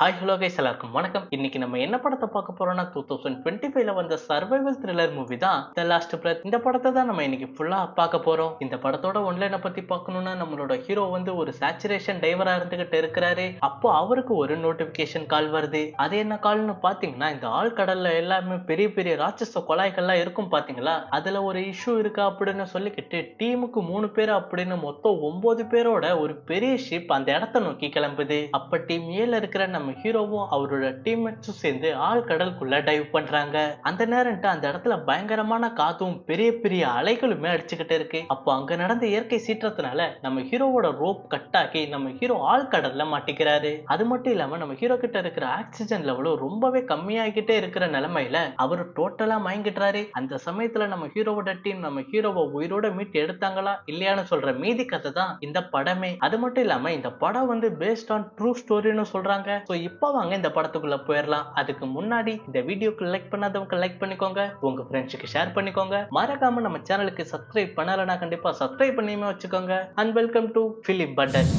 Hi hello guys எல்லாருக்கும் வணக்கம். இன்னைக்கு நம்ம என்ன படத்தை பார்க்க போறோம்னா டூ தௌசண்ட் டுவெண்ட்டி ஃபைவ்ல வந்த சர்வைவல் த்ரில்லர் மூவி தான் த லாஸ்ட் பிரத் இந்த படத்தை தான் நம்ம இன்னைக்கு ஃபுல்லா பார்க்க போறோம். இந்த படத்தோட ஒன்லைனை பத்தி பார்க்கணும்னா நம்மளோட ஹீரோ வந்து ஒரு சேச்சுரேஷன் டைவரா இருந்துகிட்டு இருக்கிறாரு. அப்போ அவருக்கு ஒரு நோட்டிபிகேஷன் கால் வருது. அது என்ன கால்னு பாத்தீங்கன்னா இந்த ஆழ்கடல்ல எல்லாமே பெரிய பெரிய ராட்சச கொலாய்கள்லாம் இருக்கும் பாத்தீங்களா அதுல ஒரு இஷ்யூ இருக்கு அப்படின்னு சொல்லிக்கிட்டு டீமுக்கு மூணு பேர் அப்படின்னு மொத்தம் ஒன்பது பேரோட ஒரு பெரிய ஷிப் அந்த இடத்த நோக்கி கிளம்புது. அப்ப டீம் ஏல இருக்கிற நம்ம ஹீரோவும் அவரோட டீம்மேட்ஸும் சேர்ந்து ஆழ்கடலுக்குள்ள டைவ் பண்றாங்க. அந்த நேரம்ட்டு அந்த இடத்துல பயங்கரமான காத்தும் பெரிய பெரிய அலைகளுமே அடிச்சுக்கிட்டு இருக்கு. அப்போ அங்க நடந்த இயற்கை சீற்றத்தினால நம்ம ஹீரோவோட ரோப் கட் ஆகி நம்ம ஹீரோ ஆழ்கடல்ல மாட்டிக்கிறாரு. அது மட்டும் இல்லாம நம்ம ஹீரோ கிட்ட இருக்கிற ஆக்சிஜன் லெவலும் ரொம்பவே கம்மியாகிட்டே இருக்கிற நிலைமையில அவர் டோட்டலா மயங்கிடுறாரு. அந்த சமயத்துல நம்ம ஹீரோவோட டீம் நம்ம ஹீரோவை உயிரோட மீட்டு எடுத்தாங்களா இல்லையான்னு சொல்ற மீதி கதை தான் இந்த படமே. அது மட்டும் இல்லாம இந்த படம் வந்து பேஸ்ட் ஆன் ட்ரூ ஸ்டோரின்னு சொல்றாங்க. ஸோ இப்போ வாங்க இந்த படத்துக்குள்ளே போயிடலாம் அதுக்கு முன்னாடி இந்த வீடியோக்கு லைக் பண்ணாதவங்க லைக் பண்ணிக்கோங்க. உங்க ஃப்ரெண்ட்ஸுக்கு ஷேர் பண்ணிக்கோங்க. மறக்காம நம்ம சேனலுக்கு சப்ஸ்கிரைப் பண்ணலைன்னா கண்டிப்பாக சப்ஸ்கிரைப் பண்ணியுமே வச்சுக்கோங்க. And welcome to flip button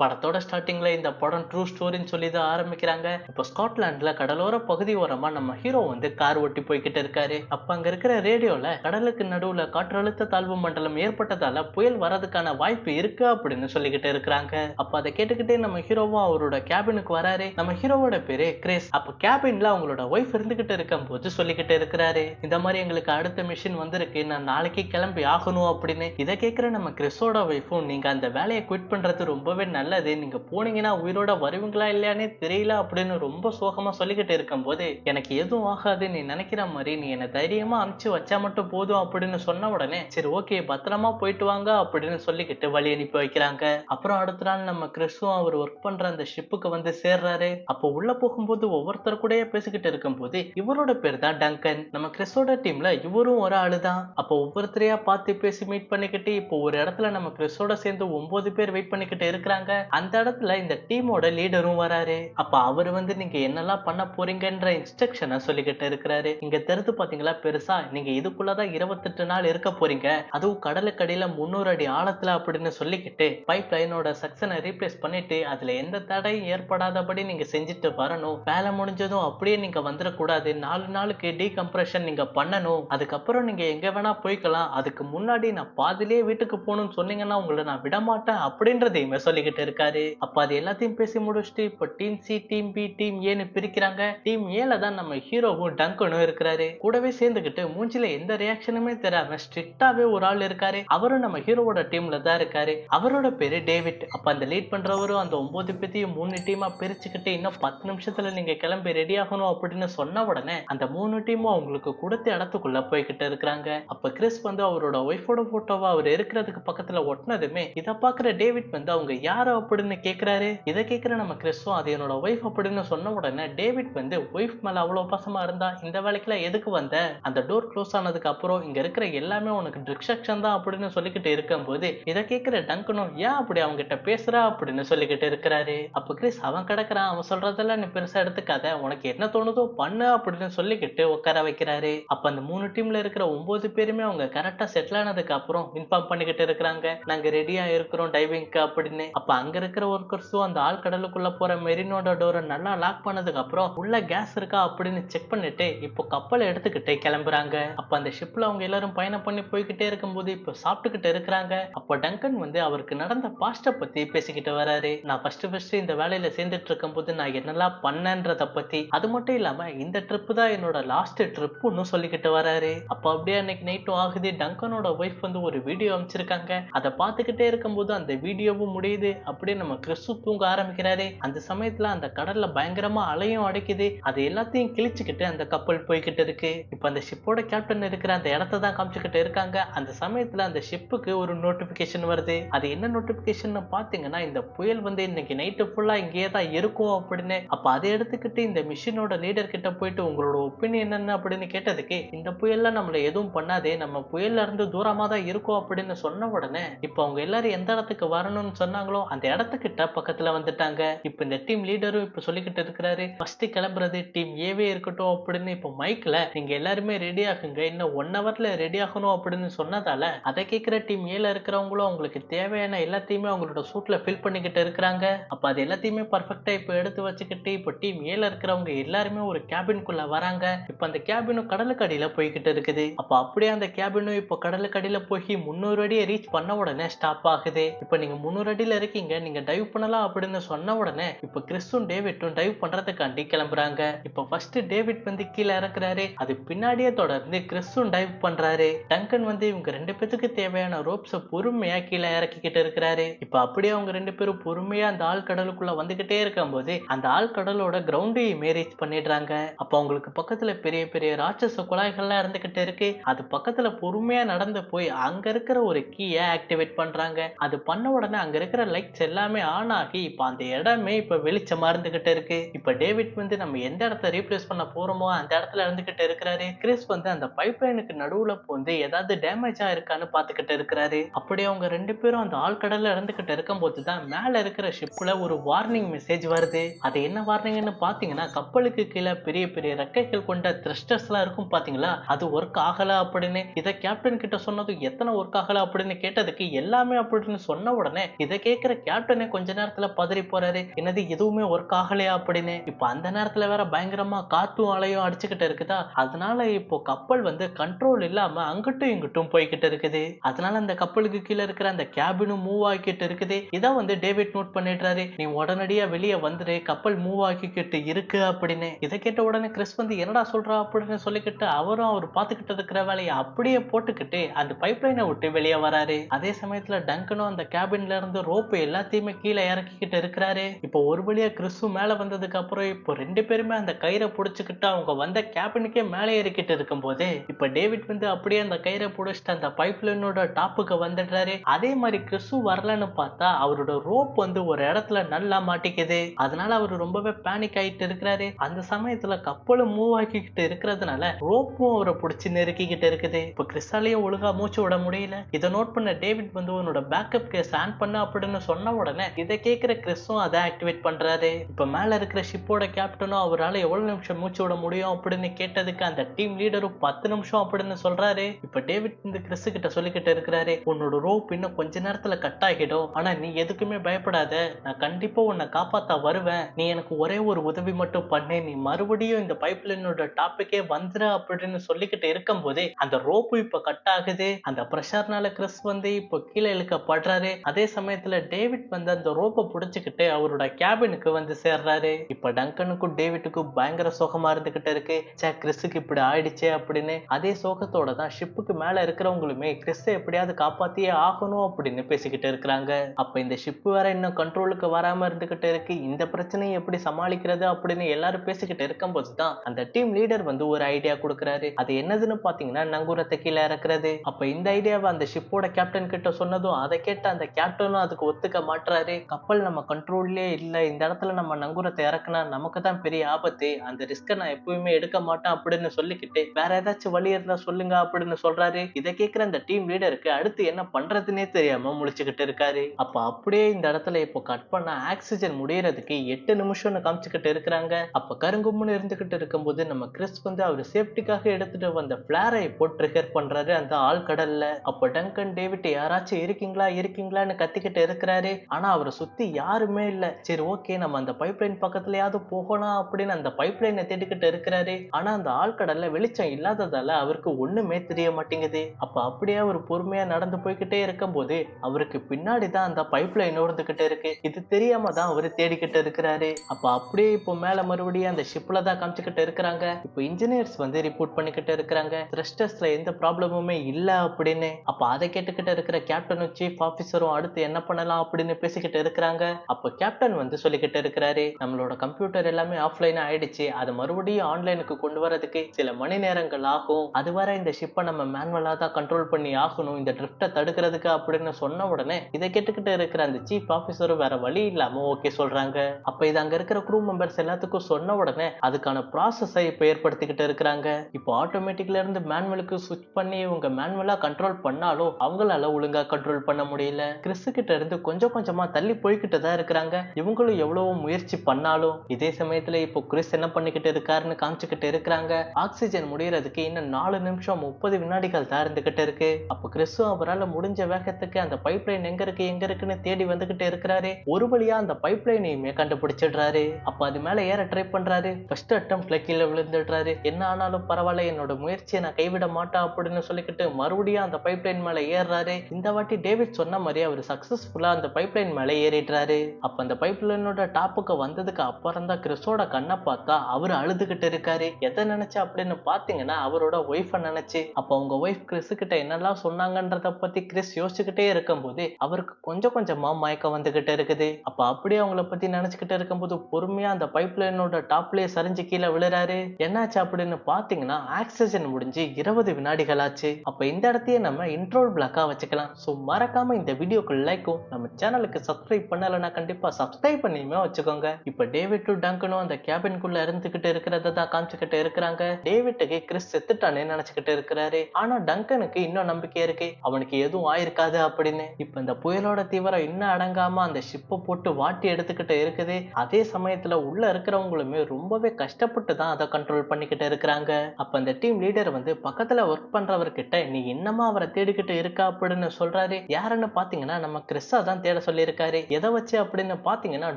படத்தோட ஸ்டார்டிங்ல இந்த படம் ட்ரூ ஸ்டோரின்னு சொல்லி தான் ஆரம்பிக்கிறாங்க. இப்போ ஸ்காட்லாண்ட்ல கடலோர பகுதி ஓரமா நம்ம ஹீரோ வந்து கார் ஓட்டி போய்கிட்டு இருக்காரு. அப்ப அங்க இருக்கிற ரேடியோல கடலுக்கு நடுவுல காற்றழுத்த தாழ்வு மண்டலம் ஏற்பட்டதால புயல் வரதுக்கான வாய்ப்பு இருக்கு அப்படின்னு சொல்லிக்கிட்டு இருக்கிறாங்க. அப்ப அதை கேட்டுக்கிட்டே நம்ம ஹீரோவும் அவரோட கேபினுக்கு வராரு. நம்ம ஹீரோவோட பேரு கிரேஸ் அப்ப கேபின்ல அவங்களோட ஒய்ஃப் இருந்துகிட்டு இருக்கும் போது சொல்லிக்கிட்டு இருக்கிறாரு. இந்த மாதிரி எங்களுக்கு அடுத்த மிஷின் வந்திருக்கு. நான் நாளைக்கு கிளம்பி ஆகணும் அப்படின்னு. இதை கேட்கிற நம்ம கிறிஸோட ஒய்ஃபும் நீங்க அந்த வேலையை குவிட் பண்றது ரொம்பவே நல்ல நல்லது. நீங்க போனீங்கன்னா உயிரோட வருவீங்களா இல்லையானே தெரியல அப்படின்னு ரொம்ப சோகமா சொல்லிக்கிட்டு இருக்கும்போது எனக்கு எதுவும் ஆகாது. நீ நினைக்கிற மாதிரி நீ என்ன தைரியமா அனுப்பிச்சு வச்சா மட்டும் போதும் அப்படின்னு சொன்ன உடனே சரி ஓகே பத்திரமா போயிட்டு வாங்க அப்படின்னு சொல்லிக்கிட்டு வழி அனுப்பி வைக்கிறாங்க. அப்புறம் அடுத்த நாள் நம்ம கிறிஸ்துவும் அவர் ஒர்க் பண்ற அந்த ஷிப்புக்கு வந்து சேர்றாரு. அப்போ உள்ள போகும்போது ஒவ்வொருத்தர் கூடயே பேசிக்கிட்டு இருக்கும்போது இவரோட பேர் தான் டங்கன். நம்ம கிறிஸோட டீம்ல இவரும் ஒரு ஆளு தான். அப்போ ஒவ்வொருத்தரையா பார்த்து பேசி மீட் பண்ணிக்கிட்டு இப்போ ஒரு இடத்துல நம்ம கிறிஸோட சேர்ந்து ஒன்பது பேர் வெயிட் பண்ணிக்கிட்டு இருக்கிறாங்க. அந்த இடத்துல இந்த டீமோட லீடரும் வராரு. அப்ப அவர் வந்து நீங்க என்னெல்லாம் பண்ண போறீங்கன்ற இன்ஸ்ட்ரக்ஷனை சொல்லிக்கிட்டு இருக்கிறாரு. இங்க தெரிந்து பாத்தீங்களா பெருசா? நீங்க இதுக்குள்ளதான் இருபத்தெட்டு நாள் இருக்க போறீங்க. அதுவும் கடலுக்கடியில முன்னூறு அடி ஆழத்துல அப்படின்னு சொல்லிக்கிட்டு பைப் லைனோட செக்ஷனை ரீப்ளேஸ் பண்ணிட்டு அதுல எந்த தடையும் ஏற்படாதபடி நீங்க செஞ்சுட்டு வரணும். வேலை முடிஞ்சதும் அப்படியே நீங்க வந்துடக்கூடாது. நாலு நாளுக்கு டீகம்ப்ரெஷன் நீங்க பண்ணணும். அதுக்கப்புறம் நீங்க எங்க வேணா போய்க்கலாம். அதுக்கு முன்னாடி நான் பாதிலேயே வீட்டுக்கு போகணும்னு சொன்னீங்கன்னா உங்களை நான் விட மாட்டேன் அப்படின்றதையுமே சொல்லிக்கிட்டு இருக்காரு. அப்ப அது எல்லாத்தையும் பேசி முடிச்சுட்டு இப்ப team C team B team ஏன்னு பிரிக்கிறாங்க. டீம் ஏல தான் நம்ம ஹீரோவும் டங்கனும் இருக்கிறாரு. கூடவே சேர்ந்துகிட்டு மூஞ்சில எந்த ரியாக்ஷனுமே தெரியாம ஸ்ட்ரிக்டாவே ஒரு ஆள் இருக்காரு. அவரும் நம்ம ஹீரோவோட டீம்ல தான் இருக்காரு. அவரோட பேரு டேவிட். அப்ப அந்த லீட் பண்றவரும் அந்த ஒன்பது பேத்தையும் மூணு டீமா பிரிச்சுக்கிட்டு இன்னும் பத்து நிமிஷத்துல நீங்க கிளம்பி ரெடி ஆகணும் அப்படின்னு சொன்ன உடனே அந்த மூணு டீமும் அவங்களுக்கு கொடுத்த இடத்துக்குள்ள போய்கிட்டு இருக்கிறாங்க. அப்ப கிறிஸ் வந்து அவரோட ஒய்ஃபோட போட்டோவா அவர் இருக்கிறதுக்கு பக்கத்துல ஒட்டினதுமே இதை பாக்குற டேவிட் வந்து அவங்க யாரோ அப்படின்னு கேட்குறாரு இதை கேக்குற நம்ம கிறிஸும் அது என்னோட ஒய்ஃப் அப்படின்னு சொன்ன உடனே டேவிட் வந்து ஒய்ஃப் மேல அவ்வளவு பாசமா இருந்தா இந்த வேலைக்குலாம் எதுக்கு வந்த? அந்த டோர் க்ளோஸ் ஆனதுக்கு அப்புறம் இங்க இருக்கிற எல்லாமே உனக்கு டிஸ்ட்ரக்ஷன் தான் அப்படின்னு சொல்லிக்கிட்டு இருக்கும்போது இதை கேக்குற டங்கனும் ஏன் அப்படி அவங்க கிட்ட அப்படின்னு சொல்லிக்கிட்டு இருக்கிறாரு. அப்ப கிறிஸ் அவன் கிடக்குறான். அவன் சொல்றதெல்லாம் நீ பெருசா எடுத்துக்காத. உனக்கு என்ன தோணுதோ பண்ணு அப்படின்னு சொல்லிக்கிட்டு உட்கார வைக்கிறாரு. அப்ப அந்த மூணு டீம்ல இருக்கிற ஒன்பது பேருமே அவங்க கரெக்டா செட்டில் ஆனதுக்கு அப்புறம் இன்ஃபார்ம் பண்ணிக்கிட்டு இருக்கிறாங்க. நாங்க ரெடியா இருக்கிறோம் டைவிங்க்கு அப்படின்னு. அப்ப அங்க இருக்கிற ஒர்க்கர்ஸும் அந்த ஆள் கடலுக்குள்ள போற மெரினோட டோரை நல்லா லாக் பண்ணதுக்கு அப்புறம் உள்ள கேஸ் இருக்கா? அப்படின்னு செக் பண்ணிட்டு இப்போ கப்பலை எடுத்துக்கிட்டே கிளம்புறாங்க. அப்ப அந்த ஷிப்ல அவங்க எல்லாரும் பயணம் பண்ணி போய்கிட்டே இருக்கும்போது இப்போ சாப்பிட்டுக்கிட்டு இருக்கிறாங்க. அப்போ டங்கன் வந்து அவருக்கு நடந்த பாஸ்ட பத்தி பேசிக்கிட்டு வராரு. நான் ஃபர்ஸ்ட் ஃபர்ஸ்ட் இந்த வேலையில சேர்ந்துட்டு இருக்கும்போது நான் என்னெல்லாம் பண்ணேன்றத பத்தி அது மட்டும் இல்லாம இந்த ட்ரிப் தான் என்னோட லாஸ்ட் ட்ரிப்னு சொல்லிக்கிட்டு வராரு. அப்போ அப்படியே அன்னைக்கு நைட்டும் ஆகுது. டங்கனோட ஒய்ஃப் வந்து ஒரு வீடியோ அமைச்சிருக்காங்க அதை பார்த்துக்கிட்டே இருக்கும்போது அந்த வீடியோவும் முடியுது. அப்படின்னு நம்ம கிறிஸ்து தூங்க ஆரம்பிக்கிறாரு. அந்த சமயத்துல அந்த கடல்ல பயங்கரமா அலையும் அடைக்குது. அது எல்லாத்தையும் கிழிச்சுக்கிட்டு அந்த கப்பல் போய்கிட்டு இருக்கு. இப்ப அந்த ஷிப்போட கேப்டன் இருக்கிற அந்த இடத்த தான் காமிச்சுக்கிட்டு இருக்காங்க. அந்த சமயத்துல அந்த ஷிப்புக்கு ஒரு நோட்டிபிகேஷன் வருது. அது என்ன நோட்டிபிகேஷன் பாத்தீங்கன்னா இந்த புயல் வந்து இன்னைக்கு நைட்டு ஃபுல்லா இங்கேயே தான் இருக்கும் அப்படின்னு. அப்ப அதை எடுத்துக்கிட்டு இந்த மிஷினோட லீடர் கிட்ட போயிட்டு உங்களோட ஒப்பீனியன் என்ன அப்படின்னு கேட்டதுக்கு இந்த புயல்ல நம்மள எதுவும் பண்ணாதே. நம்ம புயல்ல இருந்து தூரமா தான் இருக்கும் அப்படின்னு சொன்ன உடனே இப்ப அவங்க எல்லாரும் எந்த இடத்துக்கு வரணும்னு சொன்னாங்களோ அந்த இடத்துக்கிட்ட பக்கத்துல வந்துட்டாங்க. இப்ப இந்த டீம் லீடரும் இப்ப சொல்லிக்கிட்டு இருக்கிறாரு ஃபர்ஸ்ட் கிளம்புறது டீம் ஏவே இருக்கட்டும் அப்படின்னு இப்ப மைக்ல நீங்க எல்லாருமே ரெடி ஆகுங்க. இன்னும் ஒன் ஹவர்ல ரெடி ஆகணும் அப்படின்னு சொன்னதால அதை கேட்கிற டீம் ஏல இருக்கிறவங்களும் அவங்களுக்கு தேவையான எல்லாத்தையுமே அவங்களோட சூட்ல ஃபில் பண்ணிக்கிட்டு இருக்கிறாங்க. அப்ப அது எல்லாத்தையுமே பர்ஃபெக்டா இப்ப எடுத்து வச்சுக்கிட்டு இப்ப டீம் ஏல இருக்கிறவங்க எல்லாருமே ஒரு கேபின்குள்ள வராங்க. இப்ப அந்த கேபினும் கடலுக்கு அடியில போய்கிட்டு இருக்குது. அப்ப அப்படியே அந்த கேபினும் இப்ப கடலுக்கு அடியில போய் முன்னூறு அடியை ரீச் பண்ண உடனே ஸ்டாப் ஆகுது. இப்ப நீங்க முந்நூறு அடியில இருக்கீங்க நீங்க டைவ் பண்ணலாம் அப்படின்னு சொன்ன உடனே இப்ப கிறிஸ்தும் டேவிட்டும் டைவ் பண்றதுக்காண்டி கிளம்புறாங்க. இப்ப ஃபர்ஸ்ட் டேவிட் வந்து கீழே இறக்குறாரு. அது பின்னாடியே தொடர்ந்து கிறிஸ்தும் டைவ் பண்றாரு. டங்கன் வந்து இவங்க ரெண்டு பேத்துக்கு தேவையான ரோப்ஸ பொறுமையா கீழே இறக்கிக்கிட்டு இருக்கிறாரு. இப்ப அப்படியே அவங்க ரெண்டு பேரும் பொறுமையா அந்த ஆள் கடலுக்குள்ள வந்துகிட்டே இருக்கும்போது அந்த ஆள் கடலோட கிரவுண்டையும் ரீச் பண்ணிடுறாங்க. அப்ப அவங்களுக்கு பக்கத்துல பெரிய பெரிய ராட்சச குழாய்கள்லாம் இருந்துகிட்டு இருக்கு. அது பக்கத்துல பொறுமையா நடந்து போய் அங்க இருக்கிற ஒரு கீயை ஆக்டிவேட் பண்றாங்க. அது பண்ண உடனே அங்க இருக்கிற லைட்ஸ் எல்லாமே ஆன் ஆகி இப்ப அந்த இடமே இப்ப வெளிச்சமா இருந்துகிட்டு இருக்கு. இப்ப டேவிட் வந்து நம்ம எந்த இடத்த ரீப்ளேஸ் பண்ண போறோமோ அந்த இடத்துல இருந்துகிட்டு இருக்கிறாரு. கிறிஸ் வந்து அந்த பைப் லைனுக்கு நடுவுல வந்து ஏதாவது டேமேஜ் ஆயிருக்கான்னு பாத்துக்கிட்டு இருக்கிறாரு. அப்படி அவங்க ரெண்டு பேரும் அந்த ஆழ்கடல்ல இருந்துகிட்டு இருக்கும்போது தான் மேல இருக்கிற ஷிப்ல ஒரு வார்னிங் மெசேஜ் வருது. அது என்ன வார்னிங்னு பாத்தீங்கன்னா கப்பலுக்கு கீழே பெரிய பெரிய ரெக்கைகள் கொண்ட த்ரஸ்டர்ஸ் எல்லாம் இருக்கும் பாத்தீங்களா அது ஒர்க் ஆகல அப்படின்னு. இதை கேப்டன் கிட்ட சொன்னது எத்தனை ஒர்க் ஆகல அப்படின்னு கேட்டதுக்கு எல்லாமே அப்படின்னு சொன்ன உடனே இதை கேட்கிற கேப்டனே கொஞ்ச நேரத்துல பதறி போறாரு. என்னது எதுவுமே ஒர்க் ஆகலையா அப்படின்னு? இப்ப அந்த நேரத்துல வேற பயங்கரமா காத்தும் அலையும் அடிச்சுக்கிட்டு இருக்குதா? அதனால இப்போ கப்பல் வந்து கண்ட்ரோல் இல்லாம அங்கிட்டும் இங்கிட்டும் போய்கிட்டு இருக்குது. அதனால அந்த கப்பலுக்கு கீழே இருக்கிற அந்த கேபினும் மூவ் ஆகிக்கிட்டு இருக்குது. இதை வந்து டேவிட் நோட் பண்ணிடுறாரு. நீ உடனடியா வெளியே வந்துரு கப்பல் மூவ் ஆகிக்கிட்டு இருக்கு அப்படின்னு. இதை கேட்ட உடனே கிறிஸ் வந்து என்னடா சொல்றா? அப்படின்னு சொல்லிக்கிட்டு அவரும் அவர் பார்த்துக்கிட்டு இருக்கிற வேலையை அப்படியே போட்டுக்கிட்டு அந்த பைப் லைனை விட்டு வெளியே வராரு. அதே சமயத்துல டங்கனும் அந்த கேபின்ல இருந்து ரோப்பு எல்லாத்தையுமே கீழே இறக்கிக்கிட்டு இருக்கிறாரு. இப்போ ஒரு வழியா கிறிஸ்து மேல வந்ததுக்கு அப்புறம் இப்போ ரெண்டு பேருமே அந்த கயிறை புடிச்சுக்கிட்டு அவங்க வந்த கேபினுக்கே மேலே ஏறிக்கிட்டு இருக்கும்போது இப்ப டேவிட் வந்து அப்படியே அந்த கயிறை புடிச்சிட்டு அந்த பைப் லைனோட டாப்புக்கு வந்துடுறாரு. அதே மாதிரி கிறிஸ்து வரலன்னு பார்த்தா அவரோட ரோப் வந்து ஒரு இடத்துல நல்லா மாட்டிக்குது. அதனால அவர் ரொம்பவே பேனிக் ஆயிட்டு இருக்கிறாரு. அந்த சமயத்துல கப்பலும் மூவ் ஆக்கிக்கிட்டு இருக்கிறதுனால ரோப்பும் அவரை பிடிச்சி நெருக்கிக்கிட்டு இருக்குது. இப்ப கிறிஸ்டாலையும் ஒழுங்கா மூச்சு விட முடியல. இதை நோட் பண்ண டேவிட் வந்து உன்னோட பேக்கப் கேஸ் ஆன் பண்ண அப்படின்னு சொன்ன உடனே இதை கேட்குற கிறிஸும் அதை ஆக்டிவேட் பண்றாரு. இப்போ மேல இருக்கிற ஷிப்போட கேப்டனும் அவரால் எவ்வளவு நிமிஷம் மூச்சு விட முடியும் அப்படின்னு கேட்டதுக்கு அந்த டீம் லீடரும் பத்து நிமிஷம் அப்படின்னு சொல்றாரு. இப்ப டேவிட் இந்த கிறிஸ் கிட்ட சொல்லிக்கிட்டு இருக்கிறாரு உன்னோட ரோப் இன்னும் கொஞ்ச நேரத்தில் கட் ஆகிடும். ஆனால் நீ எதுக்குமே பயப்படாத. நான் கண்டிப்பா உன்னை காப்பாற்ற வருவேன். நீ எனக்கு ஒரே ஒரு உதவி மட்டும் பண்ணு. நீ மறுபடியும் இந்த பைப் லைனோட டாபிக்கே வந்துரு அப்படின்னு சொல்லிக்கிட்டு இருக்கும்போதே அந்த ரோப்பு இப்ப கட் ஆகுது. அந்த ப்ரெஷர்னால கிறிஸ் வந்து இப்போ கீழே இழுக்கப்படுறாரு. அதே சமயத்துல டேவிட் வந்து அந்த ரோப்பை பிடிச்சிக்கிட்டு அவரோட கேபினுக்கு வந்து சேர்றாரு. இப்ப டங்கனுக்கும் டேவிட்டுக்கும் பயங்கர சோகமா இருந்துகிட்டு இருக்கு. சே கிறிஸுக்கு இப்படி ஆயிடுச்சே அப்படின்னு அதே சோகத்தோட தான் ஷிப்புக்கு மேல இருக்கிறவங்களுமே கிறிஸை எப்படியாவது காப்பாத்தியே ஆகணும் அப்படின்னு பேசிக்கிட்டு இருக்கிறாங்க. அப்ப இந்த ஷிப் வேற இன்னும் கண்ட்ரோலுக்கு வராம இருந்துகிட்டு இருக்கு. இந்த பிரச்சனையை எப்படி சமாளிக்கிறது அப்படின்னு எல்லாரும் பேசிக்கிட்டு இருக்கும்போது தான் அந்த டீம் லீடர் வந்து ஒரு ஐடியா கொடுக்குறாரு. அது என்னதுன்னு பாத்தீங்கன்னா நங்கூரத்தை கீழே இறக்குறது. அப்ப இந்த ஐடியாவை அந்த ஷிப்போட கேப்டன் கிட்ட சொன்னதும் அதை கேட்ட அந்த கேப்டனும் அதுக்கு ஒத்துக்க மாட்டுறாரு கப்பல் நம்ம கண்ட்ரோல்லே இல்ல. இந்த இடத்துல நம்ம நங்கூரத்தை இறக்குனா நமக்கு தான் பெரிய ஆபத்து. அந்த ரிஸ்கை நான் எப்பவுமே எடுக்க மாட்டேன் அப்படின்னு சொல்லிக்கிட்டு வேற ஏதாச்சும் வழி இருந்தா சொல்லுங்க அப்படின்னு சொல்றாரு. இதை கேட்கிற அந்த டீம் லீடருக்கு அடுத்து என்ன பண்றதுன்னே தெரியாம முடிச்சுக்கிட்டு இருக்காரு. அப்ப அப்படியே இந்த இடத்துல இப்போ கட் பண்ண ஆக்சிஜன் முடியறதுக்கு எட்டு நிமிஷம்னு காமிச்சுக்கிட்டு இருக்கிறாங்க. அப்ப கருங்கும்னு இருந்துகிட்டு இருக்கும்போது நம்ம கிறிஸ் வந்து அவர் சேஃப்டிக்காக எடுத்துட்டு வந்த பிளாரை இப்போ ட்ரிகர் பண்றாரு அந்த ஆழ்கடல்ல. அப்ப டங்கன் டேவிட் யாராச்சும் இருக்கீங்களா? இருக்கீங்களான்னு கத்திக்கிட்டு இருக்கிறாரு. ஆனா அவரை சுத்தி யாருமே இல்ல. சரி ஓகே நம்ம அந்த பைப் லைன் பக்கத்துலயாவது போகணும் அப்படின்னு அந்த பைப் லைனை தேடிக்கிட்டு இருக்கிறாரு. ஆனா அந்த ஆழ்கடல்ல வெளிச்சம் இல்லாததால அவருக்கு ஒண்ணுமே தெரிய மாட்டேங்குது. அப்ப அப்படியே அவர் பொறுமையா நடந்து போய்கிட்டே இருக்கும்போது அவருக்கு பின்னாடி தான் அந்த பைப் லைன் ஓடுந்துகிட்டு இருக்கு. இது தெரியாம தான் அவர் தேடிக்கிட்டு இருக்கிறாரு. அப்ப அப்படியே இப்போ மேல மறுபடியும் அந்த ஷிப்ல தான் காமிச்சுக்கிட்டு இருக்கிறாங்க. இப்போ இன்ஜினியர்ஸ் வந்து ரிப்போர்ட் பண்ணிக்கிட்டு இருக்கிறாங்க. த்ரஸ்டர்ஸ்ல எந்த ப்ராப்ளமுமே இல்ல அப்படின்னு. அப்ப அதை கேட்டுக்கிட்டு இருக்கிற கேப்டனும் சீஃப் ஆபீசரும் அடுத்து என்ன பண்ணலாம் அப்படின்னு பேசிக்கிட்டு இருக்கிறாங்க. அப்போ கேப்டன் வந்து சொல்லிக்கிட்டு இருக்கிறாரு நம்மளோட கம்ப்யூட்டர் எல்லாமே ஆஃப்லைன் ஆயிடுச்சு. அதை மறுபடியும் ஆன்லைனுக்கு கொண்டு வரதுக்கு சில மணி நேரங்கள் ஆகும். அது வரை இந்த ஷிப்பை நம்ம மேனுவலா தான் கண்ட்ரோல் பண்ணி ஆகணும். இந்த ட்ரிப்டை தடுக்கிறதுக்கு அப்படின்னு சொன்ன உடனே இதை கேட்டுக்கிட்டு இருக்கிற அந்த சீஃப் ஆஃபீஸரும் வேற வழி இல்லாம ஓகே சொல்றாங்க. அப்ப இது அங்க இருக்கிற குரூ மெம்பர்ஸ் எல்லாத்துக்கும் சொன்ன உடனே அதுக்கான ப்ராசஸை இப்ப ஏற்படுத்திக்கிட்டு இருக்கிறாங்க. இப்போ ஆட்டோமேட்டிக்ல இருந்து மேனுவலுக்கு சுவிச் பண்ணி இவங்க மேனுவலா கண்ட்ரோல் பண்ணாலும் அவங்களால ஒழுங்கா கண்ட்ரோல் பண்ண முடியல. கிறிஸ் கிட்ட இருந்து கொஞ்சம் கொஞ்சம் கொஞ்சமா தள்ளி போய்கிட்டு தான் இருக்கிறாங்க. இவங்களும் எவ்வளவோ முயற்சி பண்ணாலும் இதே சமயத்துல இப்போ கிறிஸ் என்ன பண்ணிக்கிட்டு இருக்காருன்னு காமிச்சுக்கிட்டு இருக்கிறாங்க. ஆக்சிஜன் முடியறதுக்கு இன்னும் நாலு நிமிஷம் முப்பது வினாடிகள் தான் இருந்துகிட்டு இருக்கு. அப்போ கிறிஸும் அவரால் முடிஞ்ச வேகத்துக்கு அந்த பைப் லைன் எங்க இருக்கு எங்க இருக்குன்னு தேடி வந்துகிட்டு இருக்கிறாரு. ஒரு வழியா அந்த பைப் லைனையுமே கண்டுபிடிச்சிடுறாரு. அப்ப அது மேல ஏற ட்ரை பண்றாரு. ஃபர்ஸ்ட் அட்டம்ப்ட்ல கீழே விழுந்துடுறாரு. என்ன ஆனாலும் பரவாயில்ல என்னோட முயற்சியை நான் கைவிட மாட்டேன் அப்படின்னு சொல்லிக்கிட்டு மறுபடியும் அந்த பைப் லைன் மேல ஏறுறாரு. இந்த வாட்டி டேவிட் சொன்ன மாதிரி அவர் சக்சஸ்ஃபுல்லா அந்த பைப்லைன் மேலே ஏறிடுறாரு. அப்ப அந்த பைப் லைனோட டாப்புக்கு வந்ததுக்கு அப்புறம் தான் கிறிஸோட கண்ணை பார்த்தா அவர் அழுதுகிட்டு இருக்காரு. எதை நினைச்சு அப்படின்னு பாத்தீங்கன்னா அவரோட ஒய்ஃபை நினைச்சு. அப்ப அவங்க ஒய்ஃப் கிறிஸ் கிட்ட என்னெல்லாம் சொன்னாங்கன்றத பத்தி கிறிஸ் யோசிச்சுக்கிட்டே இருக்கும்போது அவருக்கு கொஞ்சம் கொஞ்சமா மயக்கம் வந்துகிட்டு இருக்குது. அப்ப அப்படியே அவங்கள பத்தி நினைச்சுக்கிட்டு இருக்கும்போது பொறுமையா அந்த பைப் லைனோட டாப்லயே சரிஞ்சு கீழே விழுறாரு. என்னாச்சு அப்படின்னு பாத்தீங்கன்னா ஆக்சிஜன் முடிஞ்சு இருபது வினாடிகள் ஆச்சு. அப்ப இந்த இடத்தையே நம்ம இன்ட்ரோல் பிளாக்கா வச்சுக்கலாம். ஸோ மறக்காம இந்த வீடியோக்கு லைக்கும் நம்ம சேனலுக்கு சப்ஸ்கிரைப் பண்ணலைன்னா கண்டிப்பா சப்ஸ்கிரைப் பண்ணியுமே வச்சுக்கோங்க. இப்ப டேவிட் டு டங்கனும் அந்த கேபின்குள்ள இருந்துகிட்டு இருக்கிறத தான் காமிச்சுக்கிட்டு இருக்கிறாங்க. டேவிட்டுக்கு கிறிஸ் செத்துட்டானே நினைச்சுக்கிட்டு இருக்கிறாரு. ஆனா டங்கனுக்கு இன்னும் நம்பிக்கை இருக்கு. அவனுக்கு எதுவும் ஆயிருக்காது அப்படின்னு. இப்ப இந்த புயலோட தீவிரம் இன்னும் அடங்காம அந்த ஷிப்பை போட்டு வாட்டி எடுத்துக்கிட்டு இருக்குது. அதே சமயத்துல உள்ள இருக்கிறவங்களுமே ரொம்பவே கஷ்டப்பட்டு தான் அதை கண்ட்ரோல் பண்ணிக்கிட்டு இருக்கிறாங்க. அப்ப அந்த டீம் லீடர் வந்து பக்கத்துல ஒர்க் பண்றவர்கிட்ட நீ என்னமா அவரை தேடிக்கிட்டு இருக்கா? அப்படின்னு சொல்றாரு. யாருன்னு பாத்தீங்கன்னா நம்ம கிறிஸ்ஸா தான் தேட சொல்லியிருக்காரு. எதை வச்சு அப்படின்னு பாத்தீங்கன்னா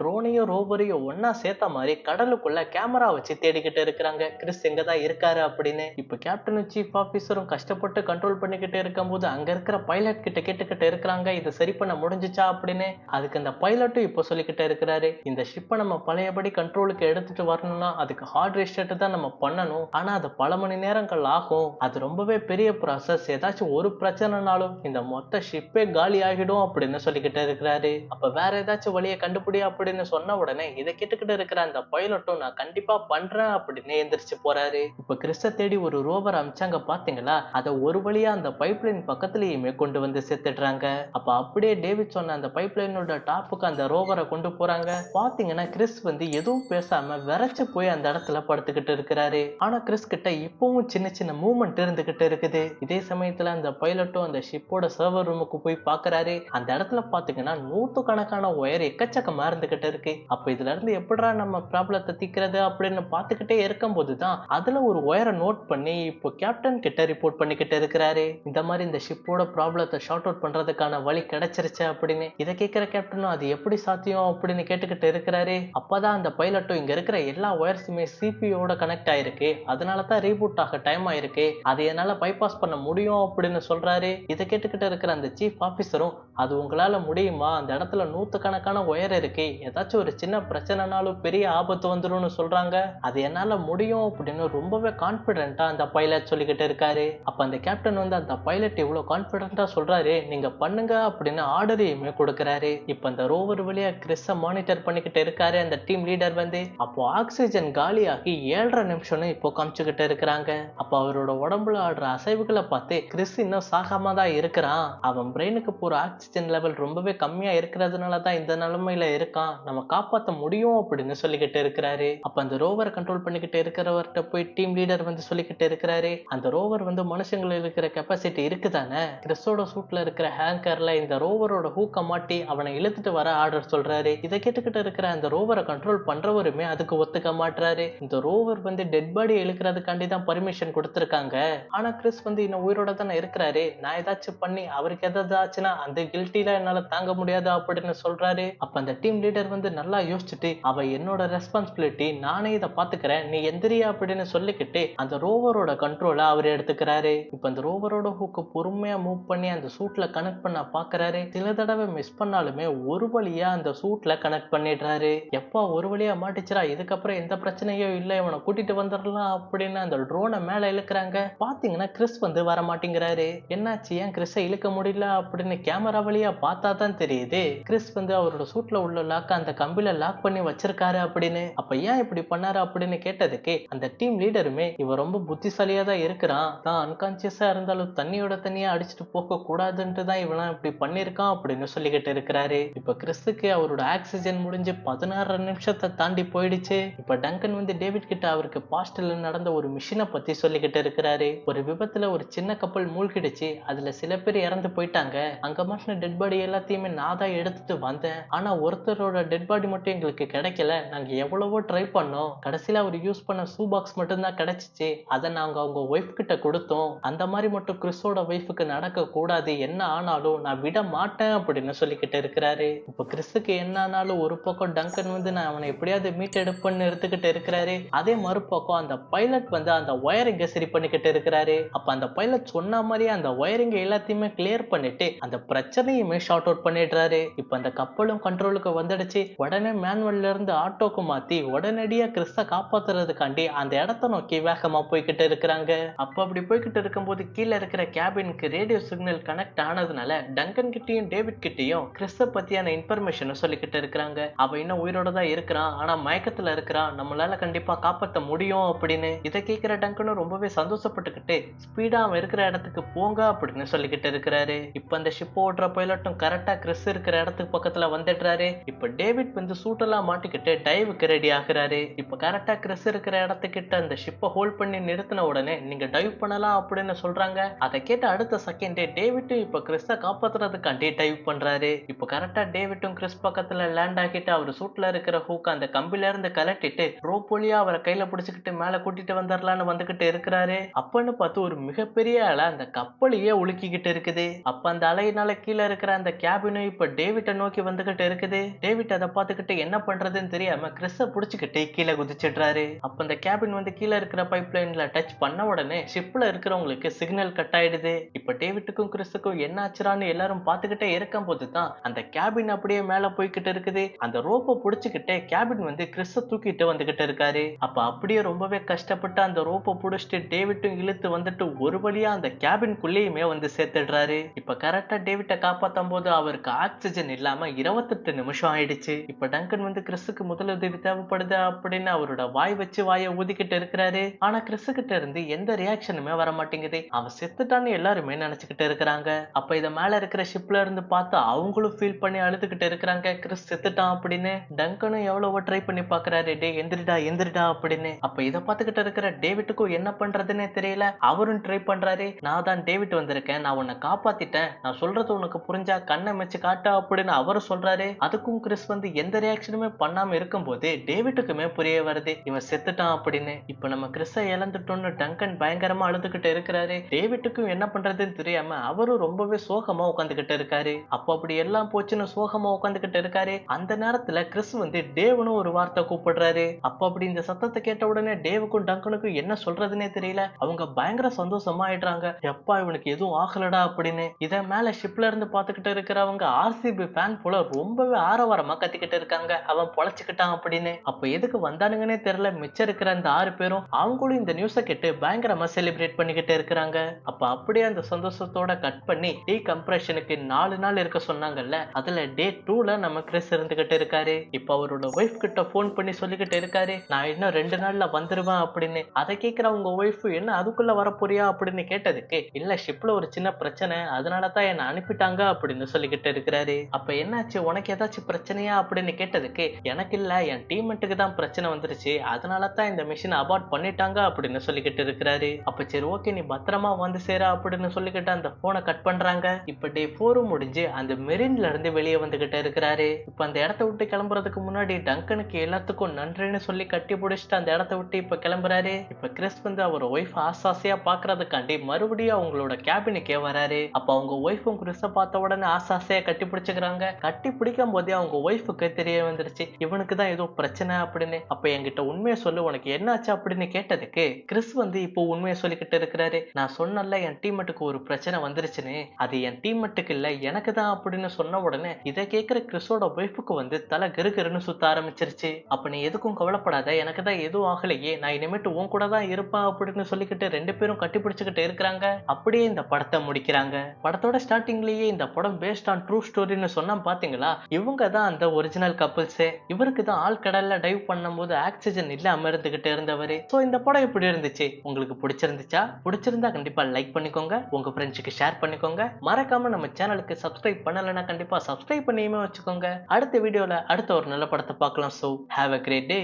ட்ரோனையும் ரோவரையும் ஒன்னா சேர்த்த மாதிரி கடலுக்குள்ள கேமரா வச்சு தேடிக்கிட்டு இருக்கிறாங்க. கிறிஸ் எங்க தான் இருக்காரு அப்படின்னு. இப்ப கேப்டனும் சீஃப் ஆபீசரும் கஷ்டப்பட்டு கண்ட்ரோல் பண்ணிக்கிட்டு இருக்கும்போது அங்க இருக்கிற பைலட் கிட்ட கேட்டுக்கிட்டு இருக்கிறாங்க. இதை சரி பண்ண முடிஞ்சிச்சா அப்படின்னு. அதுக்கு அந்த பைலட்டும் இப்போ சொல்லிக்கிட்டு இருக்கிறாரு. இந்த ஷிப்பை நம்ம பழையபடி கண்ட்ரோலுக்கு எடுத்துட்டு வரணும்னா அதுக்கு ஹார்ட் ரெஸ்டேட் தான் நம்ம பண்ணணும். ஆனா அது பல மணி நேரங்கள் ஆகும். அது ரொம்பவே பெரிய ப்ராசஸ் ஏதாச்சும் ஒரு பிரச்சனைனாலும் இந்த மொத்த ஷிப்பே காலி ஆகிடும் அப்படின்னு சொல்லிக்கிட்டு இருக்கிறாரு. அப்ப வேற ஏதாச்சும் வழியை கண்டுபிடி அப்படின்னு சொன்ன உடனே இதை கேட்டுக்கிட்டு இருக்கிற அந்த பைலட்டும் நான் கண்டிப்பா பண்றேன் அப்படின்னு எந்திரிச்சு போறாரு. இப்ப கிறிஸ்ட தேடி ஒரு ரோவர் அமிச்சாங்க பாத்தீங்களா? அதை ஒரு வழியா அந்த பைப்லைன் பக்கத்துலயுமே கொண்டு வந்து சேர்த்துடுறாங்க. அப்ப அப்படியே டேவிட் சொன்ன அந்த பைப்லைனோட டாப்புக்கு அந்த ரோவரை கொண்டு போறாங்க. பாத்தீங்கன்னா கிறிஸ் வந்து எதுவும் பேசாம விரைச்சு போய் அந்த இடத்துல படுத்துக்கிட்டு இருக்கிறாரு. ஆனா கிறிஸ் கிட்ட இப்பவும் சின்ன சின்ன மூவ்மெண்ட் இருந்துகிட்டு இருக்குது. இதே சமயத்துல அந்த பைலட்டும் அந்த ஷிப்போட சர்வர் ரூமுக்கு போய் பாக்குறாரு. அந்த இடத்துல பாத்தீங்கன்னா நூத்து கணக்கான ஒயர் எக்கச்சக்கமா இருந்துகிட்டு இருக்கு. அப்ப இதுல இருந்து எப்படா நம்ம ப்ராப்ளத்தை தீக்கிறது அப்படின்னு பாத்துக்கிட்டே இருக்கும்போது தான் அதுல ஒரு ஒயரை நோட் பண்ணி இப்போ கேப்டன் கிட்ட ரிப்போர்ட் பண்ணிக்கிட்டு இருக்கிறாரு. இந்த மாதிரி இந்த ஷிப்போட ப்ராப்ளத்தை ஷார்ட் அவுட் பண்றதுக்கான வழி கிடைச்சிருச்சு அப்படின்னு. இதை கேட்கிற கேப்டனும் அது எப்படி சாத்தியம் அப்படின்னு கேட்டுக்கிட்டு இருக்கிறாரு. அப்பதான் அந்த பைலட்டும் இங்க இருக்கிற எல்லா ஒயர்ஸுமே சிபியோட கனெக்ட் ஆயிருக்கு. அதனால தான் ரீபூட் ஆக டைம் ஆயிருக்கு. அதை என்னால பைபாஸ் பண்ண முடியும் அப்படின்னு சொல்றாரு. இதை கேட்டுக்கிட்டு இருக்கிற அந்த சீஃப் ஆபீசரும் அது உங்களால் முடியுமா? அந்த இடத்துல நூற்றுக்கணக்கான ஒயர் இருக்கே. ஏதாச்சும் ஒரு சின்ன பிரச்சனைனாலும் பெரிய ஆபத்து வந்துடும் சொல்கிறாங்க அது என்னால் முடியும் அப்படின்னு ரொம்பவே கான்ஃபிடென்ட்டாக அந்த பைலட் சொல்லிக்கிட்டு இருக்காரு. அப்போ அந்த கேப்டன் வந்து அந்த பைலட் இவ்வளோ கான்ஃபிடென்ட்டாக சொல்கிறாரு நீங்கள் பண்ணுங்க அப்படின்னு ஆர்டரையுமே கொடுக்குறாரு. இப்போ அந்த ரோவர் வழியாக கிறிஸ மானிட்டர் பண்ணிக்கிட்டு இருக்காரு அந்த டீம் லீடர் வந்து. அப்போ ஆக்சிஜன் காலியாகி ஏழரை நிமிஷம்னு இப்போ காமிச்சுக்கிட்டு இருக்கிறாங்க. அப்போ அவரோட உடம்புல ஆடுற அசைவுகளை பார்த்து கிறிஸ் இன்னும் சாகாம தான் இருக்கிறான். அவன் பிரெயினுக்கு போகிற ஆக்சிஜன் லெவல் ரொம்பவே கம்மியா இருக்கிறதுனால தான் இந்த நிலைமையில இருக்கான். நம்ம காப்பாத்த முடியும் அப்படின்னு சொல்லிக்கிட்டு இருக்கிறாரு. அப்ப அந்த ரோவரை கண்ட்ரோல் பண்ணிக்கிட்டு இருக்கிறவர்கிட்ட போய் டீம் லீடர் வந்து சொல்லிக்கிட்டு இருக்கிறாரு. அந்த ரோவர் வந்து மனுஷங்களுக்கு இருக்கிற கெப்பாசிட்டி இருக்குதானே? கிறிஸ்டோட சூட்ல இருக்கிற ஹேங்கர்ல இந்த ரோவரோட ஹூக்க மாட்டி அவனை இழுத்துட்டு வர ஆர்டர் சொல்றாரு. இதை கேட்டுக்கிட்டு இருக்கிற அந்த ரோவரை கண்ட்ரோல் பண்றவருமே அதுக்கு ஒத்துக்க மாட்றாரு. இந்த ரோவர் வந்து டெட் பாடி இழுக்கிறதுக்காண்டி தான் பர்மிஷன் கொடுத்துருக்காங்க. ஆனா கிறிஸ் வந்து இன்னும் உயிரோட தானே இருக்கிறாரு. நான் ஏதாச்சும் பண்ணி அவருக்கு எதாவது ஆச்சுன்னா அந்த கில்ட்டிலாம் என்னால தாங்க முடியாது அப்படின்னு சொல்றாரு. அப்ப அந்த டீம் லீடர் வந்து நல்லா யோசிச்சுட்டு அவ என்னோட ரெஸ்பான்சிபிலிட்டி நானே இதை பாத்துக்கிறேன். நீ எந்திரியா? அப்படின்னு சொல்லிக்கிட்டு அந்த ரோவரோட கண்ட்ரோலை அவர் எடுத்துக்கிறாரு. இப்ப அந்த ரோவரோட ஹூக்கு பொறுமையா மூவ் பண்ணி அந்த சூட்ல கனெக்ட் பண்ண பாக்குறாரு. சில தடவை மிஸ் பண்ணாலுமே ஒரு வழியா அந்த சூட்ல கனெக்ட் பண்ணிடுறாரு. எப்பா ஒரு வழியா மாட்டிச்சுரா இதுக்கப்புறம் எந்த பிரச்சனையும் இல்லை இவனை கூட்டிட்டு வந்துடலாம் அப்படின்னு அந்த ட்ரோனை மேல இழுக்கிறாங்க. பாத்தீங்கன்னா கிறிஸ் வந்து வர மாட்டேங்கிறாரு என்னாச்சு? ஏன் கிறிஸை இழுக்க முடியல? அப்படின்னு கேமரா வழியா பார்த்தா தான் தெரியுது. கிறிஸ் வந்து அவரோட சூட்ல உள்ள லாக் அந்த கம்பில லாக் பண்ணி வச்சிருக்காரு அப்படின்னு. அப்ப ஏன் இப்படி பண்ணாரு அப்படின்னு கேட்டதுக்கு அந்த டீம் லீடருமே இவன் ரொம்ப புத்திசாலியா தான் இருக்கிறான். தான் அன்கான்சியஸா இருந்தாலும் தண்ணியோட தண்ணியா அடிச்சுட்டு போக கூடாதுன்ட்டு தான் இவனா இப்படி பண்ணிருக்கான் அப்படின்னு சொல்லிக்கிட்டு இருக்கிறாரு. இப்ப கிறிஸ்துக்கு அவரோட ஆக்சிஜன் முடிஞ்சு பதினாறு நிமிஷத்தை தாண்டி போயிடுச்சு. இப்ப டங்கன் வந்து டேவிட் கிட்ட அவருக்கு பாஸ்டல்ல நடந்த ஒரு மிஷினை பத்தி சொல்லிக்கிட்டு இருக்கிறாரு. ஒரு விபத்துல ஒரு சின்ன கப்பல் மூழ்கிடுச்சு. அதுல சில பேர் இறந்து போயிட்டாங்க. அங்க மாட்டின சின்ன டெட் பாடி எல்லாத்தையுமே நான் தான் எடுத்துட்டு வந்தேன். ஆனா ஒருத்தரோட டெட் பாடி மட்டும் எங்களுக்கு கிடைக்கல. நாங்க எவ்வளவோ ட்ரை பண்ணோம். கடைசியில அவர் யூஸ் பண்ண ஷூ பாக்ஸ் மட்டும்தான் கிடைச்சிச்சு. அதை நாங்க அவங்க ஒய்ஃப் கிட்ட கொடுத்தோம். அந்த மாதிரி மட்டும் கிறிஸோட ஒய்ஃபுக்கு நடக்க கூடாது. என்ன ஆனாலும் நான் விட மாட்டேன் அப்படின்னு சொல்லிக்கிட்டு இருக்கிறாரு. இப்ப கிறிஸுக்கு என்ன ஆனாலும் ஒரு பக்கம் டங்கன் வந்து நான் அவனை எப்படியாவது மீட் எடுப்பேன்னு எடுத்துக்கிட்டு இருக்கிறாரு. அதே மறுபக்கம் அந்த பைலட் வந்து அந்த ஒயரிங்க சரி பண்ணிக்கிட்டு இருக்கிறாரு. அப்ப அந்த பைலட் சொன்ன மாதிரியே அந்த ஒயரிங்க எல்லாத்தையுமே கிளியர் பண்ணிட்டு அந்த பிரச்சனை பிரச்சனையுமே ஷார்ட் அவுட் பண்ணிடுறாரு. இப்ப அந்த கப்பலும் கண்ட்ரோலுக்கு வந்துடுச்சு. உடனே மேனுவல்ல இருந்து ஆட்டோக்கு மாத்தி உடனடியா கிறிஸ்த காப்பாத்துறதுக்காண்டி அந்த இடத்த நோக்கி வேகமா போய்கிட்டு இருக்கிறாங்க. அப்ப அப்படி போய்கிட்டு இருக்கும்போது கீழே இருக்கிற கேபினுக்கு ரேடியோ சிக்னல் கனெக்ட் ஆனதுனால டங்கன் கிட்டயும் டேவிட் கிட்டயும் கிறிஸ்த பத்தியான இன்ஃபர்மேஷனை சொல்லிக்கிட்டு இருக்கிறாங்க. அவன் இன்னும் உயிரோட தான் இருக்கிறான். ஆனா மயக்கத்துல இருக்கிறான். நம்மளால கண்டிப்பா காப்பாத்த முடியும் அப்படின்னு. இதை கேட்கிற டங்கனும் ரொம்பவே சந்தோஷப்பட்டுக்கிட்டு ஸ்பீடா அவன் இருக்கிற இடத்துக்கு போங்க அப்படின்னு சொல்லிக்கிட்டு இருக்கிறாரு. இப்ப அந்த ஷிப் ஓடுற பைலட்டும் கரெக்டா கிறிஸ் இருக்கிற இடத்துக்கு பக்கத்துல வந்துடுறாரு. இப்ப டேவிட் வந்து சூட்டெல்லாம் மாட்டிக்கிட்டு டைவுக்கு ரெடி ஆகுறாரு. இப்ப கரெக்டா கிறிஸ் இருக்கிற இடத்துக்கிட்ட அந்த ஷிப்பை ஹோல்ட் பண்ணி நிறுத்தின உடனே நீங்க டைவ் பண்ணலாம் அப்படின்னு சொல்றாங்க. அதை கேட்ட அடுத்த செகண்டே டேவிட்டும் இப்போ கிறிஸ காப்பாத்துறதுக்காண்டி டைவ் பண்றாரு. இப்ப கரெக்டா டேவிட்டும் கிறிஸ் பக்கத்துல லேண்ட் ஆகிட்டு அவர் சூட்ல இருக்கிற ஹூக் அந்த கம்பில இருந்து கலட்டிட்டு ரோப் வழியாக அவரை கையில பிடிச்சிக்கிட்டு மேல கூட்டிட்டு வந்துடலான்னு வந்துகிட்டு இருக்கிறாரு. அப்பன்னு பார்த்து ஒரு மிகப்பெரிய அலை அந்த கப்பலையே உலுக்கிக்கிட்டு இருக்குது. அப்ப அந்த அலையினால கீழே இருக்கிற அந்த கேபினும் இப்ப டேவிட்டை நோக்கி வந்துகிட்டு இருக்குது. டேவிட் அதை பார்த்துக்கிட்டு என்ன பண்றதுன்னு தெரியாம கிறிஸ புடிச்சுக்கிட்டு கீழே குதிச்சிடுறாரு. அப்ப அந்த கேபின் வந்து கீழே இருக்கிற பைப் லைன்ல டச் பண்ண உடனே ஷிப்ல இருக்கிறவங்களுக்கு சிக்னல் கட் ஆயிடுது. இப்ப டேவிட்டுக்கும் கிறிஸுக்கும் என்ன ஆச்சுறான்னு எல்லாரும் பார்த்துக்கிட்டே இருக்கும் போது தான் அந்த கேபின் அப்படியே மேல போய்கிட்டு இருக்குது. அந்த ரோப்பை புடிச்சுக்கிட்டே கேபின் வந்து கிறிஸ தூக்கிட்டு வந்துகிட்டு இருக்காரு. அப்ப அப்படியே ரொம்பவே கஷ்டப்பட்டு அந்த ரோப்பை புடிச்சிட்டு டேவிட்டும் இழுத்து வந்துட்டு ஒரு வழியா அந்த கேபின்குள்ளேயுமே வந்து சேர்த்துடுறாரு. இப்ப கரெக்டா டேவிட்ட காப்பாத்தும் போது அவருக்கு ஆக்சிஜன் இல்லாம இருபத்தெட்டு நிமிஷம் ஆயிடுச்சு. இப்ப டங்கன் வந்து கிறிஸ்துக்கு முதலுதவி தேவைப்படுது அப்படின்னு அவரோட வாய் வச்சு வாயை ஊதிக்கிட்டு இருக்கிறாரு. ஆனா கிறிஸ்து கிட்ட இருந்து எந்த ரியாக்ஷனுமே வர மாட்டேங்குது. அவன் செத்துட்டான்னு எல்லாருமே நினைச்சுக்கிட்டு இருக்கிறாங்க. அப்ப இத மேல இருக்கிற ஷிப்ல இருந்து பார்த்து அவங்களும் ஃபீல் பண்ணி அழுதுகிட்டு இருக்கிறாங்க. கிறிஸ் செத்துட்டான் அப்படின்னு. டங்கனும் எவ்வளவோ ட்ரை பண்ணி பாக்குறாரு டே எந்திரிடா எந்திரிடா அப்படின்னு. அப்ப இத பாத்துக்கிட்டு இருக்கிற டேவிட்டுக்கும் என்ன பண்றதுன்னே தெரியல. அவரும் ட்ரை பண்றாரு. நான் தான் டேவிட் வந்திருக்கேன். நான் உன்னை காப்பாத்திட்டேன். நான் சொல்றது உனக்கு புரிஞ்சா கண்ணை மிச்சு காட்டா அப்படின்னு அவரும் சொல்றாரு. அதுக்கும் கிறிஸ் வந்து எந்த ரியாக்ஷனுமே பண்ணாம இருக்கும்போது டேவிட்டுக்குமே புரிய வருது. இவன் செத்துட்டான் அப்படின்னு. இப்ப நம்ம கிறிஸ இழந்துட்டோம்னு டங்கன் பயங்கரமா அழுதுகிட்டு இருக்கிறாரு. டேவிட்டுக்கும் என்ன பண்றதுன்னு தெரியாம அவரும் ரொம்பவே சோகமா உட்காந்துகிட்டு இருக்காரு. அப்ப அப்படி எல்லாம் போச்சுன்னு சோகமா உட்காந்துகிட்டு இருக்காரு. அந்த நேரத்துல கிறிஸ் வந்து டேவனும் ஒரு வார்த்தை கூப்பிடுறாரு. அப்ப அப்படி இந்த சத்தத்தை கேட்ட உடனே டேவுக்கும் டங்கனுக்கும் என்ன சொல்றதுன்னே தெரியல. அவங்க பயங்கர சந்தோஷமா ஆயிடுறாங்க. எப்பா இவனுக்கு எதுவும் ஆகலடா அப்படின்னு. இத மேல ஷிப்ல இருந்து பார்த்துக்கிட்டு இருக்கிறவங்க ஆர்சிபி ஃபேன் போல ரொம்பவே ஆரவாரமா கத்திக்கிட்டு இருக்காங்க. அவன் பொழைச்சுக்கிட்டான் அப்படின்னு. அப்ப எதுக்கு வந்தானுங்கன்னே தெரியல. மிச்சம் இருக்கிற அந்த ஆறு பேரும் அவங்களும் இந்த நியூஸை கேட்டு பயங்கரமா செலிப்ரேட் பண்ணிக்கிட்டு இருக்கிறாங்க. அப்ப அப்படியே அந்த சந்தோஷத்தோட கட் பண்ணி டீ கம்ப்ரெஷனுக்கு நாலு நாள் இருக்க சொன்னாங்கல்ல அதுல டே டூல நம்ம கிறிஸ் இருந்துகிட்டு இருக்காரு. இப்ப அவரோட ஒய்ஃப் கிட்ட போன் பண்ணி சொல்லிக்கிட்டு இருக்காரு. நான் இன்னும் ரெண்டு நாள்ல வந்துருவேன் அப்படின்னு. அதை கேட்கிற உங்க ஒய்ஃப் என்ன அதுக்குள்ள வரப்போறியா அப்படின்னு கேட்டதுக்கு இல்ல ஷிப்ல ஒரு சின்ன பிரச்சனை. அதனால தான் என்ன அனுப்பிட்டாங்க அப்படின்னு சொல்லிக்கிட்டு இருக்கிறாரு. அப்ப என்னாச்சு? உனக்கு ஏதாச்சும் பிரச்சனையா? அப்படின்னு கேட்டதுக்கு எனக்கு இல்ல என் டீமெண்ட்டுக்கு தான் பிரச்சனை வந்துருச்சு. அதனால தான் இந்த மிஷினை அபார்ட் பண்ணிட்டாங்க அப்படின்னு சொல்லிக்கிட்டு இருக்கிறாரு. அப்ப சரி ஓகே நீ பத்திரமா வந்து சேர அப்படின்னு சொல்லிக்கிட்டு அந்த போனை கட் பண்றாங்க. இப்ப டே போரும் முடிஞ்சு அந்த மெரின்ல இருந்து வெளியே வந்துகிட்டு இருக்கிறாரு. இப்ப அந்த இடத்த விட்டு கிளம்புறதுக்கு முன்னாடி டங்கனுக்கு எல்லாத்துக்கும் நன்றின்னு சொல்லி கட்டி பிடிச்சிட்டு அந்த இடத்த விட்டு இப்ப கிளம்புறாரு. இப்ப கிறிஸ் வந்து அவர் ஒய்ஃப் ஆசாசையா பாக்குறதுக்காண்டி மறுபடியும் அவங்களோட கேபினுக்கே வராரு. அப்ப அவங்க ஒய்ஃபும் கிறிஸ்ட பார்த்த உடனே ஆசாசையா கட்டி பிடிச்சுக்கிறாங்க. கட்டி பிடிக்கும் போதே அவங்க ஒய்ஃபுக்கு தெரிய வந்துருச்சு. இவனுக்கு தான் ஏதோ பிரச்சனை அப்படின்னு. அப்ப என்கிட்ட உண்மையை சொல்லு உனக்கு என்னாச்சு அப்படின்னு கேட்டதுக்கு கிறிஸ் வந்து இப்போ உண்மையை சொல்லிக்கிட்டு இருக்கிறாரு. நான் சொன்னல என் டீமெட்டுக்கு ஒரு பிரச்சனை வந்துருச்சுன்னு. அது என் டீமெட்டுக்கு இல்ல எனக்கு தான் அப்படின்னு சொன்ன உடனே இதை கேட்கிற கிறிஸோட ஒய்ஃபுக்கு வந்து தலை கிருகிருன்னு சுத்த ஆரம்பிச்சிருச்சு. அப்ப நீ எதுக்கும் கவலைப்படாத எனக்கு தான் எதுவும் ஆகலையே. நான் இனிமேட்டு உன் கூட தான் இருப்பேன் அப்படின்னு சொல்லிக்கிட்டு ரெண்டு பேரும் கட்டி பிடிச்சுக்கிட்டு இருக்கிறாங்க. அப்படியே இந்த படத்தை முடிக்கிறாங்க. படத்தோட ஸ்டார்டிங்லயே இந்த படம் பேஸ்ட் ஆன் ட்ரூ ஸ்டோரின்னு சொன்னா பாத்தீங்களா? இவங்க தான் அந்த ஒரிஜினல் கப்புள்ஸே இவருக்கு தான் ஆழ்கடல்ல டைவ் பண்ணும்போது ஆக்சிஜன் இல்லாம இருந்துகிட்டு இருந்தவர். ஸோ இந்த படம் எப்படி இருந்துச்சு. உங்களுக்கு பிடிச்சிருந்துச்சா? பிடிச்சிருந்தா கண்டிப்பா லைக் பண்ணிக்கோங்க. உங்க ஃப்ரெண்ட்ஸுக்கு ஷேர் பண்ணிக்கோங்க. மறக்காம நம்ம சேனலுக்கு சப்ஸ்கிரைப் பண்ணலைன்னா கண்டிப்பா சப்ஸ்கிரைப் பண்ணியுமே வச்சுக்கோங்க. அடுத்த வீடியோல அடுத்த ஒரு நல்ல படத்தை பார்க்கலாம். So have a great day